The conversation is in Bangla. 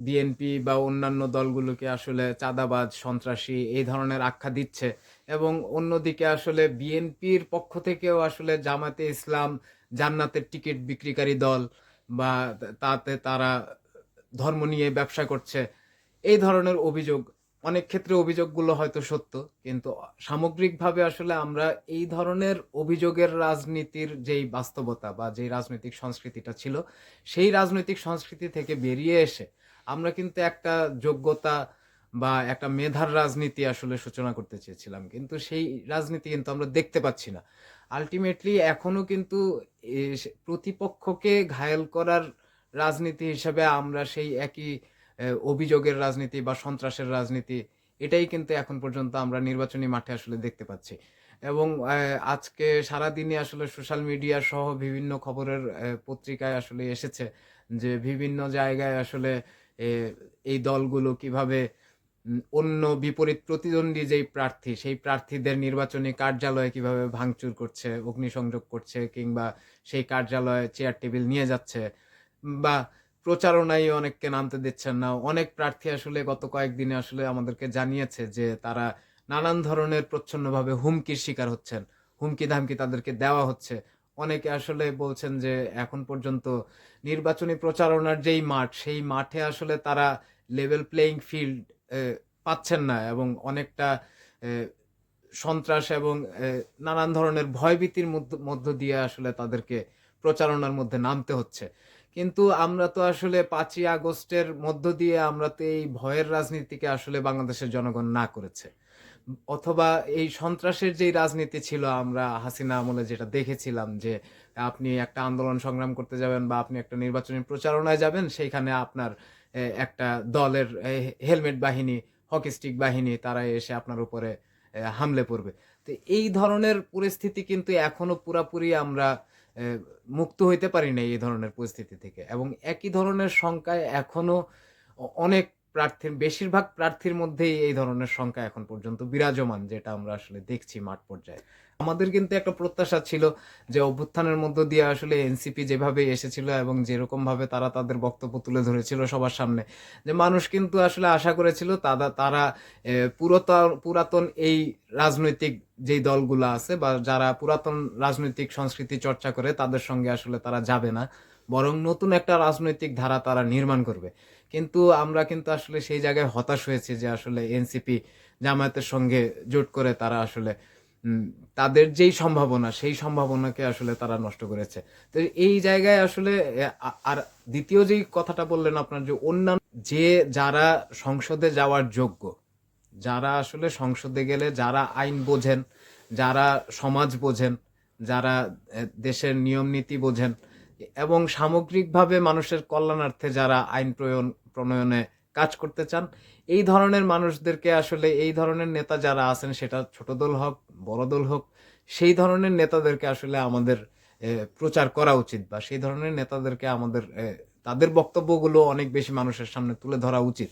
বিএনপি বা অন্যান্য দলগুলোকে আসলে চাঁদাবাজ, সন্ত্রাসী এই ধরনের আখ্যা দিচ্ছে এবং অন্যদিকে আসলে বিএনপির পক্ষ থেকেও আসলে জামাতে ইসলাম জান্নাতের টিকিট বিক্রিকারী দল বা তাতে তারা ধর্ম নিয়ে ব্যবসা করছে। এই ধরনের অভিযোগ, অনেক ক্ষেত্রে অভিযোগগুলো হয়তো সত্য, কিন্তু সামগ্রিকভাবে আসলে আমরা এই ধরনের অভিযোগের রাজনীতির যেই বাস্তবতা বা যেই রাজনৈতিক সংস্কৃতিটা ছিল, সেই রাজনৈতিক সংস্কৃতি থেকে বেরিয়ে এসে আমরা কিন্তু একটা যোগ্যতা বা একটা মেধার রাজনীতি আসলে সূচনা করতে চেয়েছিলাম। কিন্তু সেই রাজনীতি কিন্তু আমরা দেখতে পাচ্ছি না। আলটিমেটলি এখনও কিন্তু প্রতিপক্ষকে ঘায়েল করার রাজনীতি হিসেবে আমরা সেই একই অভিযোগের রাজনীতি বা সন্ত্রাসের রাজনীতি, এটাই কিন্তু এখন পর্যন্ত আমরা নির্বাচনী মাঠে আসলে দেখতে পাচ্ছি। এবং আজকে সারাদিনে আসলে সোশ্যাল মিডিয়া সহ বিভিন্ন খবরের পত্রিকায় আসলে এসেছে যে বিভিন্ন জায়গায় আসলে এই দলগুলো কীভাবে অন্য বিপরীত প্রতিদ্বন্দ্বী যেই প্রার্থী, সেই প্রার্থীদের নির্বাচনী কার্যালয়ে কীভাবে ভাঙচুর করছে, অগ্নিসংযোগ করছে কিংবা সেই কার্যালয়ে চেয়ার টেবিল নিয়ে যাচ্ছে, বা প্রচারণায় অনেককে নামতে দিচ্ছেন না। অনেক প্রার্থী আসলে গত কয়েকদিনে আসলে আমাদেরকে জানিয়েছে যে তারা নানান ধরনের প্রচ্ছন্নভাবে হুমকির শিকার হচ্ছেন। হুমকি ধামকি তাদেরকে দেওয়া হচ্ছে। অনেকে আসলে বলছেন যে এখন পর্যন্ত নির্বাচনী প্রচারণার যেই মাঠ, সেই মাঠে আসলে তারা লেভেল প্লেইং ফিল্ড পাচ্ছেন না এবং অনেকটা সন্ত্রাস এবং নানান ধরনের ভয়ভীতির মধ্য- মধ্য দিয়ে আসলে তাদেরকে প্রচারণার মধ্যে নামতে হচ্ছে। কিন্তু আমরা তো আসলে পাঁচই আগস্টের মধ্য দিয়ে আমরা তো এই ভয়ের রাজনীতিকে আসলে বাংলাদেশের জনগণ না করেছে। অথবা এই সন্ত্রাসের যেই রাজনীতি ছিল আমরা হাসিনা আমলে যেটা দেখেছিলাম যে আপনি একটা আন্দোলন সংগ্রাম করতে যাবেন বা আপনি একটা নির্বাচনী প্রচারণায় যাবেন, সেইখানে আপনার একটা দলের হেলমেট বাহিনী, হকি স্টিক বাহিনী, তারা এসে আপনার উপরে হামলে পড়বে। তো এই ধরনের পরিস্থিতি কিন্তু এখনও পুরাপুরি আমরা মুক্ত হইতে পারি না এই ধরনের পরিস্থিতি থেকে। এবং একই ধরনের সংখ্যায় এখনও অনেক প্রার্থীর, বেশিরভাগ প্রার্থীর মধ্যেই এই ধরনের সংখ্যা এখন পর্যন্ত বিরাজমান, যেটা আমরা আসলে দেখছি মাঠ পর্যায়ে। আমাদের কিন্তু একটা প্রত্যাশা ছিল যে অভ্যুত্থানের মধ্য দিয়ে আসলে এনসিপি যেভাবে এসেছিল এবং যেরকম ভাবে তারা তাদের বক্তব্য তুলে ধরেছিল সবার সামনে, যে মানুষ কিন্তু আসলে আশা করেছিল তারা তারা পুরাতন পুরাতন এই রাজনৈতিক যেই দলগুলো আছে বা যারা পুরাতন রাজনৈতিক সংস্কৃতি চর্চা করে তাদের সঙ্গে আসলে তারা যাবে না। বরং নতুন একটা রাজনৈতিক ধারা তারা নির্মাণ করবে। কিন্তু আমরা কিন্তু আসলে সেই জায়গায় হতাশ হয়েছি যে আসলে এনসিপি জামায়াতের সঙ্গে জোট করে তারা আসলে তাদের যেই সম্ভাবনা, সেই সম্ভাবনাকে আসলে তারা নষ্ট করেছে। তো এই জায়গায় আসলে আর দ্বিতীয় যেই কথাটা বললেন আপনার যে অন্যান্য, যে যারা সংসদে যাওয়ার যোগ্য, যারা আসলে সংসদে গেলে যারা আইন বোঝেন, যারা সমাজ বোঝেন, যারা দেশের নিয়ম নীতি বোঝেন এবং সামগ্রিকভাবে মানুষের কল্যাণার্থে যারা আইন প্রয়ন, প্রণয়নে কাজ করতে চান, এই ধরনের মানুষদেরকে আসলে এই ধরনের নেতা যারা আছেন, সেটা ছোট দল হোক, বড় দল হোক, সেই ধরনের নেতাদেরকে আসলে আমাদের প্রচার করা উচিত বা সেই ধরনের নেতাদেরকে আমাদের তাদের বক্তব্যগুলো অনেক বেশি মানুষের সামনে তুলে ধরা উচিত।